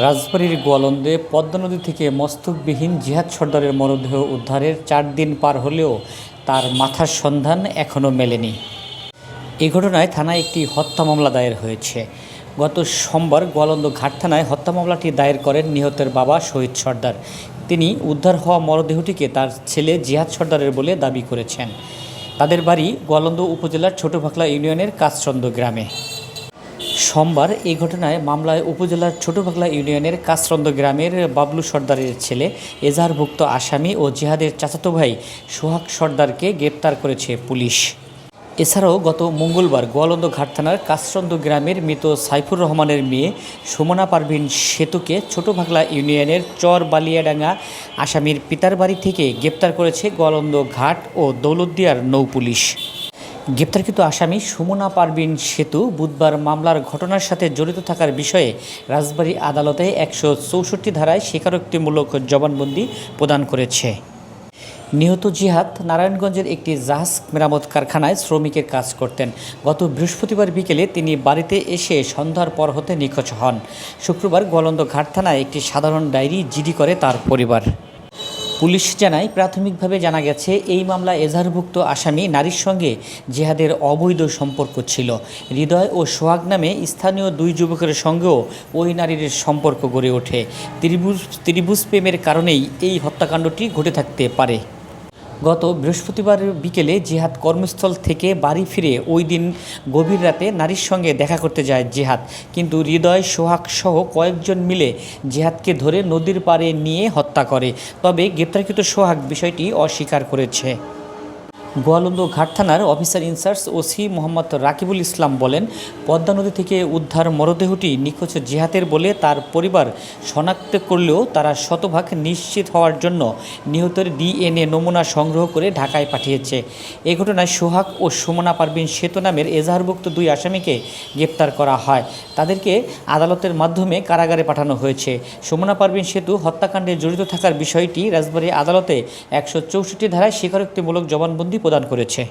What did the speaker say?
রাজবাড়ীর গোয়ালন্দে পদ্মা নদী থেকে মস্তকবিহীন জিহাদ সর্দারের মরদেহ উদ্ধারের চার দিন পার হলেও তার মাথার সন্ধান এখনও মেলেনি। এই ঘটনায় থানায় একটি হত্যা মামলা দায়ের হয়েছে। গত সোমবার গোয়ালন্দ ঘাট থানায় হত্যা মামলাটি দায়ের করেন নিহতের বাবা শহীদ সর্দার। তিনি উদ্ধার হওয়া মরদেহটিকে তার ছেলে জিহাদ সর্দারের বলে দাবি করেছেন। তাদের বাড়ি গোয়ালন্দ উপজেলার ছোটভাকলা ইউনিয়নের কাশচন্দ গ্রামে। সোমবার এই ঘটনায় মামলায় উপজেলার ছোটবাগলা ইউনিয়নের কাসরন্দ গ্রামের বাবলু সর্দারের ছেলে এজাহারভুক্ত আসামি ও জিহাদের চাচাতো ভাই সোহাগ সর্দারকে গ্রেপ্তার করেছে পুলিশ। এছাড়াও গত মঙ্গলবার গোয়ালন্দ ঘাট থানার কাসরন্দ গ্রামের মৃত সাইফুর রহমানের মেয়ে সুমনা পারভিন সেতুকে ছোটভাগলা ইউনিয়নের চর বালিয়াডাঙ্গা আসামির পিতার বাড়ি থেকে গ্রেপ্তার করেছে গোয়ালন্দ ঘাট ও দৌলতদিয়ার নৌ পুলিশ। গ্রেপ্তারকৃত আসামি সুমনা পারভিন সেতু বুধবার মামলার ঘটনার সাথে জড়িত থাকার বিষয়ে রাজবাড়ী আদালতে একশো চৌষট্টি ধারায় স্বীকারোক্তিমূলক জবানবন্দি প্রদান করেছে। নিহত জিহাদ নারায়ণগঞ্জের একটি জাহাজ মেরামত কারখানায় শ্রমিকের কাজ করতেন। গত বৃহস্পতিবার বিকেলে তিনি বাড়িতে এসে সন্ধ্যার পর হতে নিখোঁজ হন। শুক্রবার গোয়ালন্দ ঘাট থানায় একটি সাধারণ ডায়েরি জিডি করে তার পরিবার। পুলিশ জানায়, প্রাথমিকভাবে জানা গেছে, এই মামলা এজাহারভুক্ত আসামি নারীর সঙ্গে জেহাদের অবৈধ সম্পর্ক ছিল। হৃদয় ও সোহাগ নামে স্থানীয় দুই যুবকের সঙ্গেও ওই নারীর সম্পর্ক গড়ে ওঠে। ত্রিভুজ ত্রিভুজ প্রেমের কারণেই এই হত্যাকাণ্ডটি ঘটে থাকতে পারে। গত বৃহস্পতিবার বিকেলে জিহাদ কর্মস্থল থেকে বাড়ি ফিরে ওই দিন গভীর রাতে নারীর সঙ্গে দেখা করতে যায় জিহাদ। কিন্তু হৃদয় সোহাগ সহ কয়েকজন মিলে জিহাদকে ধরে নদীর পাড়ে নিয়ে হত্যা করে। তবে গ্রেপ্তারকৃত সোহাগ বিষয়টি অস্বীকার করেছে। গোয়ালন্দ ঘাট থানার officer in charge OC Mohammad Rakibul Islam বলেন, পদ্মা নদী থেকে উদ্ধার মরদেহটি নিখোঁজ জিহাদের বলে তার পরিবার শনাক্ত করলেও তারা শতভাগ নিশ্চিত হওয়ার জন্য নিহতের ডিএনএ নমুনা সংগ্রহ করে ঢাকায় পাঠিয়েছে। এ ঘটনায় সোহাগ ও সুমনা পারভিন সেতু নামের এজাহারভুক্ত দুই আসামিকে গ্রেপ্তার করা হয়। তাদেরকে আদালতের মাধ্যমে কারাগারে পাঠানো হয়েছে। সুমনা পারভিন সেতু হত্যাকাণ্ডে জড়িত থাকার বিষয়টি রাজবাড়ী আদালতে একশো চৌষট্টি ধারায় স্বীকারোক্তিমূলক জবানবন্দি প্রদান করেছে।